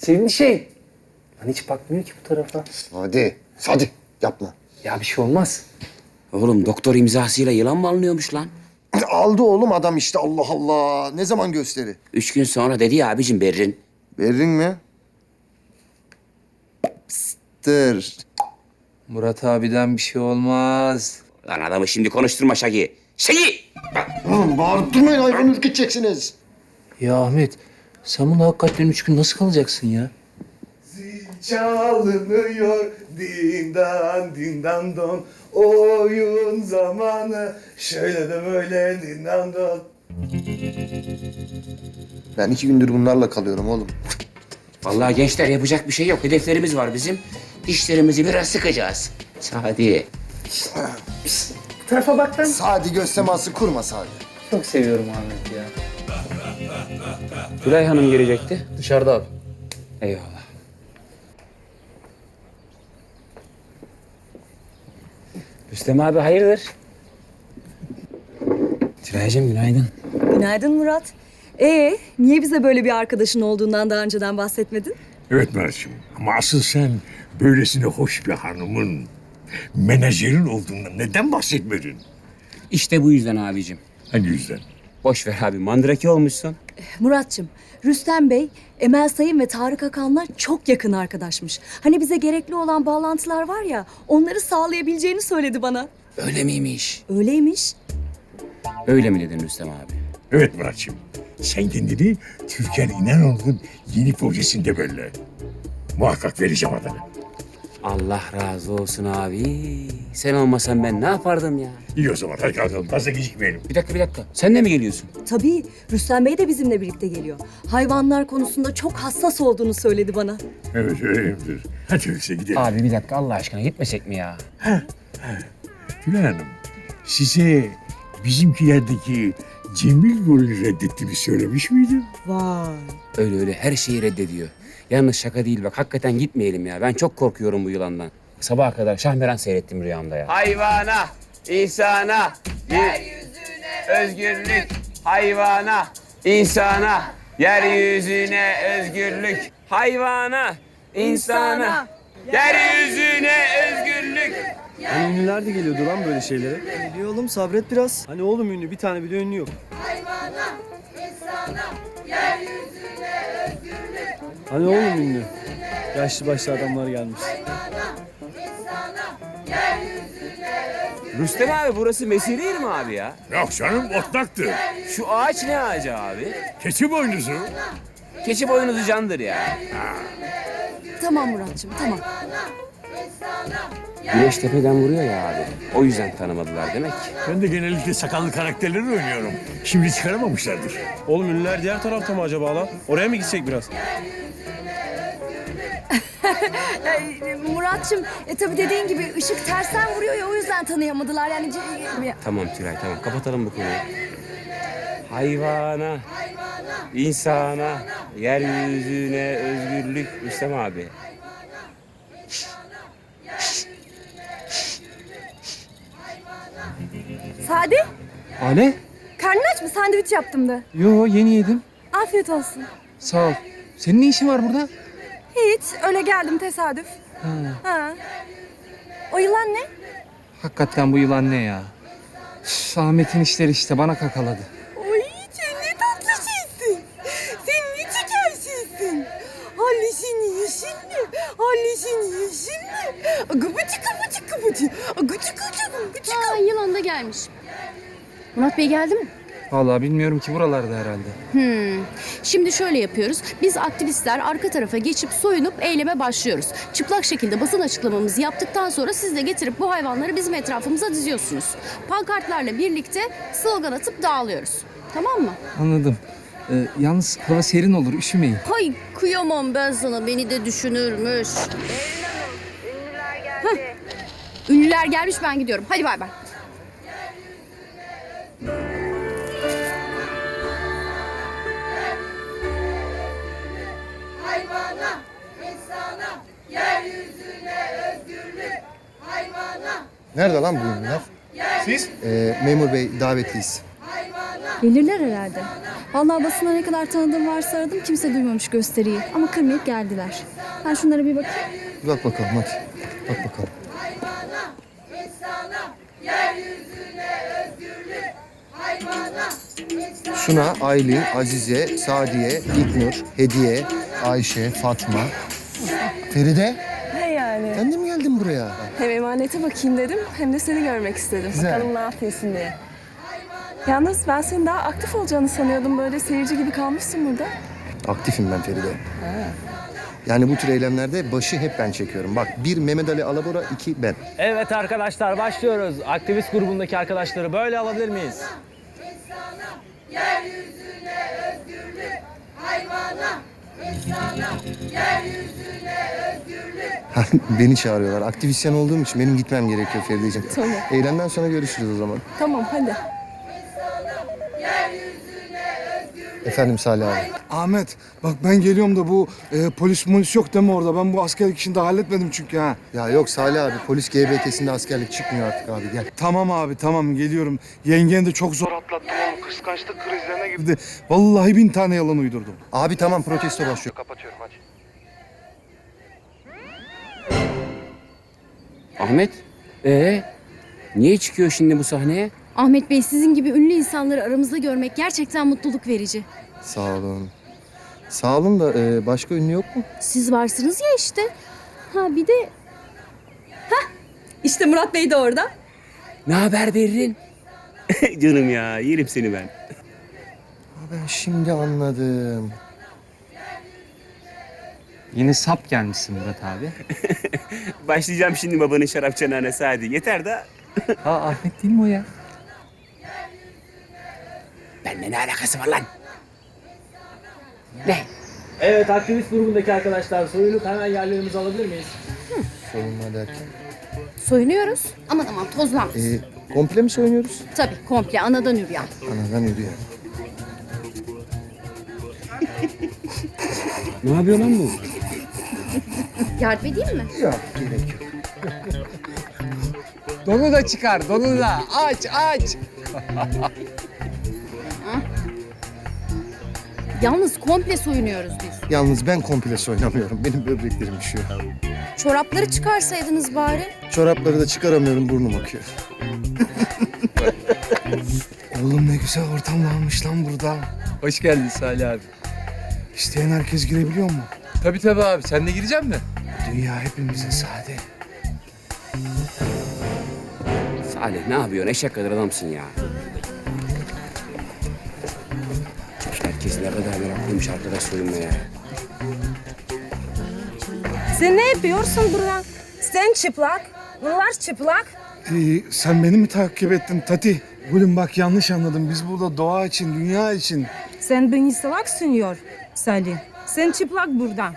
Sevimli şey. Lan hiç bakmıyor ki bu tarafa. Hadi. Hadi yapma. Ya bir şey olmaz. Oğlum doktor imzasıyla yılan mı alınıyormuş lan? Aldı oğlum adam işte Allah Allah. Ne zaman gösteri? Üç gün sonra dedi ya abicim Berrin. Berrin mi? Psttır. Murat abiden bir şey olmaz. Lan adamı şimdi konuşturma Şagi. Şagi! Oğlum bağırtmayın hayvan ürküteceksiniz. Ya Ahmet sen bunu hakikaten üç gün nasıl kalacaksın ya? Çalınıyor dindan dindan don Oyun zamanı şöyle de böyle dindan don Ben iki gündür bunlarla kalıyorum oğlum. Vallahi gençler yapacak bir şey yok. Hedeflerimiz var bizim. Dişlerimizi biraz sıkacağız. Sadi. tarafa bak lan. Sadi göz teması kurma Sadi. Çok seviyorum Ahmet ya. Gülay Hanım gelecekti. Dışarıda abi. Eyvallah. Rüstem abi hayırdır? Tülay'cığım günaydın. Günaydın Murat. Ee, niye bize böyle bir arkadaşın olduğundan daha önceden bahsetmedin? Evet Mert'ciğim ama asıl sen böylesine hoş bir hanımın menajerin olduğundan neden bahsetmedin? İşte bu yüzden abicim. Hangi yüzden? Boş ver abi mandraki olmuşsun. Muratçım, Rüstem Bey, Emel Sayın ve Tarık Akan'la çok yakın arkadaşmış. Hani bize gerekli olan bağlantılar var ya, onları sağlayabileceğini söyledi bana. Öyle miymiş? Öyleymiş. Öyle mi dedin Rüstem abi? Evet Muratçığım. Sen kendini Türker İnanoğlu'nun yeni projesinde belli. Muhakkak vereceğim adını. Allah razı olsun abi. Sen olmasan ben ne yapardım ya? İyi o zaman hadi kalkalım fazla gecikmeyelim. Bir dakika bir dakika. Sen de mi geliyorsun? Tabii, Rüstem Bey de bizimle birlikte geliyor. Hayvanlar konusunda çok hassas olduğunu söyledi bana. Evet öyleyimdir. Hadi öyleyse gidelim. Abi bir dakika Allah aşkına gitmesek mi ya? Tülay Hanım size bizimkilerdeki Cemil rolünü reddettiğimi söylemiş miydim? Vay. Öyle öyle her şeyi reddediyor. Yalnız şaka değil bak hakikaten gitmeyelim ya. Ben çok korkuyorum bu yılandan. Sabaha kadar Şahmeran seyrettim rüyamda ya. Hayvana, insana, yeryüzüne özgürlük. Hayvana, insana, yeryüzüne özgürlük. Hayvana, insana, yeryüzüne özgürlük. Hani ünlüler de geliyordu lan böyle şeylere. Geliyor oğlum sabret biraz. Hani oğlum ünlü bir tane bile ünlü yok. Hani oğlum ünlü. Yaşlı başlı adamlar gelmiş. Rüstem abi burası mesire mi abi ya? Yok canım otlaktı. Şu ağaç ne ağacı abi? Keçi boynuzu. Keçi boynuzu candır ya. Tamam Muratçım, tamam. Güneş tepeden vuruyor ya abi. O yüzden tanımadılar demek ki. Ben de genellikle sakallı karakterleri oynuyorum. Şimdi çıkaramamışlardır. Oğlum ünlüler diğer tarafta mı acaba lan? Oraya mı gitsek biraz? Muratçım, e, tabii dediğin gibi ışık tersten vuruyor ya o yüzden tanıyamadılar. Yani c- Tamam Tülay tamam kapatalım bu konuyu. Hayvana, insana, yeryüzüne özgürlük Rüstem abi. Sadi, Ale? karnın aç mı? Sandviç yaptım da. Yo yeni yedim. Afiyet olsun. Sağ ol. Senin ne işin var burada? Hiç, öyle geldim tesadüf. Ha. O yılan ne? Hakikaten bu yılan ne ya? Üf, Ahmet'in işleri işte bana kakaladı. Oy sen ne tatlı şeysin. Sen ne çeker şeysin. Halleşin yeşil mi? Halleşin yeşil mi? Gıbıcı gıbıcı gıbıcı. Gıcı gıcı gıcı Aa, yılan da gelmiş. Murat Bey geldi mi? Vallahi bilmiyorum ki buralarda herhalde. Hmm. Şimdi şöyle yapıyoruz. Biz aktivistler arka tarafa geçip soyunup eyleme başlıyoruz. Çıplak şekilde basın açıklamamızı yaptıktan sonra siz de getirip bu hayvanları bizim etrafımıza diziyorsunuz. Pankartlarla birlikte slogan atıp dağılıyoruz. Tamam mı? Anladım. Ee, yalnız hava serin olur, üşümeyin. Hay kıyamam ben sana beni de düşünürmüş. Hah. Ünlüler gelmiş ben gidiyorum. Hadi bay bay. İnsana, yeryüzüne özgürlük, hayvana, Nerede lan bu ünlüler? Siz? Ee, memur bey davetliyiz. Gelirler herhalde. Vallahi basına ne kadar tanıdığım varsa aradım kimse duymamış gösteriyi. Ama kırmayıp geldiler. Ben şunlara bir bakayım. Bak bakalım hadi. Bak bakalım. Hayvana, insana, yeryüzüne özgürlük. Hayvana, insana. Suna, Aylin, Azize, Sadiye, İlknur, Hediye, Ayşe, Fatma. Feride, He yani. sen de mi geldin buraya? Hem emanete bakayım dedim hem de seni görmek istedim. Güzel. Bakalım ne yapıyorsun diye. Yalnız ben senin daha aktif olacağını sanıyordum. Böyle seyirci gibi kalmışsın burada. Aktifim ben Feride. Yani bu tür eylemlerde başı hep ben çekiyorum. Bak bir Mehmet Ali Alabora, iki ben. Evet arkadaşlar başlıyoruz. Aktivist grubundaki arkadaşları böyle alabilir miyiz? Yeryüzüne özgürlük. Hayvana, insana, yeryüzüne özgürlük. Beni çağırıyorlar. Aktivisyen olduğum için benim gitmem gerekiyor Feride'ciğim. Tamam. Eylemden sonra görüşürüz o zaman. Tamam hadi. Efendim Salih abi. Ahmet bak ben geliyorum da bu e, polis polis yok deme orada. Ben bu askerlik işini de halletmedim çünkü ha. Ya yok Salih abi polis GBT'sinde askerlik çıkmıyor artık abi gel. Tamam abi tamam geliyorum. Yengen de çok zor atlattım oğlum. Kıskançlık krizlerine girdi. Vallahi bin tane yalan uydurdum. Abi tamam protesto başlıyor. Kapatıyorum hadi. Ahmet, ee, niye çıkıyor şimdi bu sahneye? Ahmet Bey sizin gibi ünlü insanları aramızda görmek gerçekten mutluluk verici. Sağ olun. Sağ olun da e, başka ünlü yok mu? Siz varsınız ya işte. Ha bir de İşte Murat Bey de orada. Ne haber Berrin? Canım ya, yerim seni ben. Ha, ben şimdi anladım. Yine sap gelmişsin Murat abi. Başlayacağım şimdi babanın şarap çanağına hadi. Yeter de. Aa Ahmet değil mi o ya? Benimle ne alakası var lan? Ne? Evet aktivist grubundaki arkadaşlar soyunup hemen yerlerimizi alabilir miyiz? Soyunma derken. soyunuyoruz. Aman aman tozlanmasın. E, komple mi soyunuyoruz? Tabii komple anadan yürüyen. Anadan yürüyor. Ne yapıyor lan bu? Yardım edeyim mi? Yok gerek yok. Donu da çıkar, donu da. Aç, aç. Yalnız komple soyunuyoruz biz. Yalnız ben komple soyunamıyorum. Benim böbreklerim üşüyor. Çorapları çıkarsaydınız bari. Çorapları da çıkaramıyorum burnum akıyor. Oğlum ne güzel ortam varmış lan burada. Hoş geldin Salih abi. İsteyen herkes girebiliyor mu? Tabii tabii abi. Sen de girecek misin? Dünya hepimizin sade. Salih ne yapıyorsun? Eşek kadar adamsın ya. Herkes ne kadar meraklıymış arkadaş soyunmaya. Sen ne yapıyorsun burada? Sen çıplak. Bunlar çıplak. Ee, sen beni mi takip ettin Tati? Gülüm bak yanlış anladım. Biz burada doğa için, dünya için. Sen beni salak sanıyor Salih. Sen çıplak burada.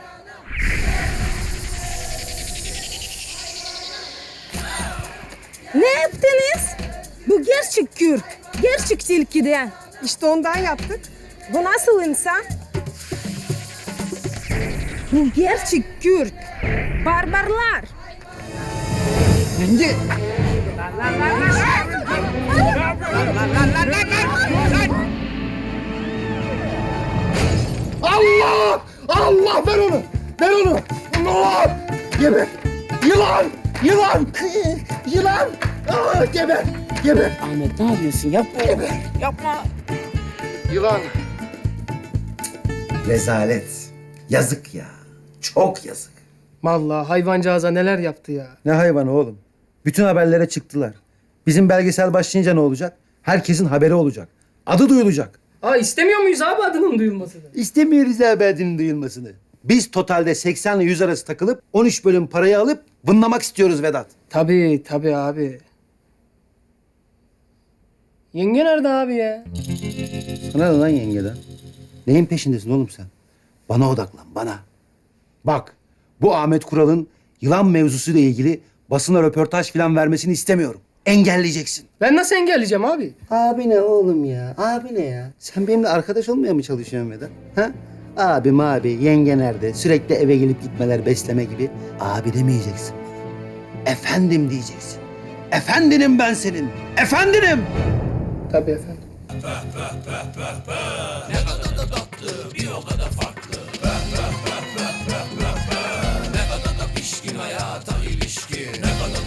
Ne yaptınız? Bu gerçek kürk. Gerçek tilkiden. İşte ondan yaptık. Bu nasıl insan? Bu gerçek kürk. Barbarlar. Yenge. Allah! Allah ver onu! Ver onu! Allah! Geber! Yılan! Yılan! Yılan! Aa, geber! Geber! Ahmet ne yapıyorsun? Yapma. Yapma. Yılan! Rezalet. Yazık ya. Çok yazık. Vallahi hayvancağıza neler yaptı ya. Ne hayvanı oğlum? Bütün haberlere çıktılar. Bizim belgesel başlayınca ne olacak? Herkesin haberi olacak. Adı duyulacak. Aa istemiyor muyuz abi adının duyulmasını? İstemiyoruz abi adının duyulmasını. Biz totalde 80 ile 100 arası takılıp 13 bölüm parayı alıp vınlamak istiyoruz Vedat. Tabii tabii abi. Yenge nerede abi ya? Sana ne lan yengeden? Neyin peşindesin oğlum sen? Bana odaklan, bana. Bak, bu Ahmet Kural'ın yılan mevzusuyla ilgili basına röportaj falan vermesini istemiyorum. Engelleyeceksin. Ben nasıl engelleyeceğim abi? Abi ne oğlum ya? Abi ne ya? Sen benimle arkadaş olmaya mı çalışıyorsun Vedat? Ha? Abim abi, yenge nerede? Sürekli eve gelip gitmeler, besleme gibi. Abi demeyeceksin. Efendim diyeceksin. Efendinim ben senin. Efendinim. Tabii efendim.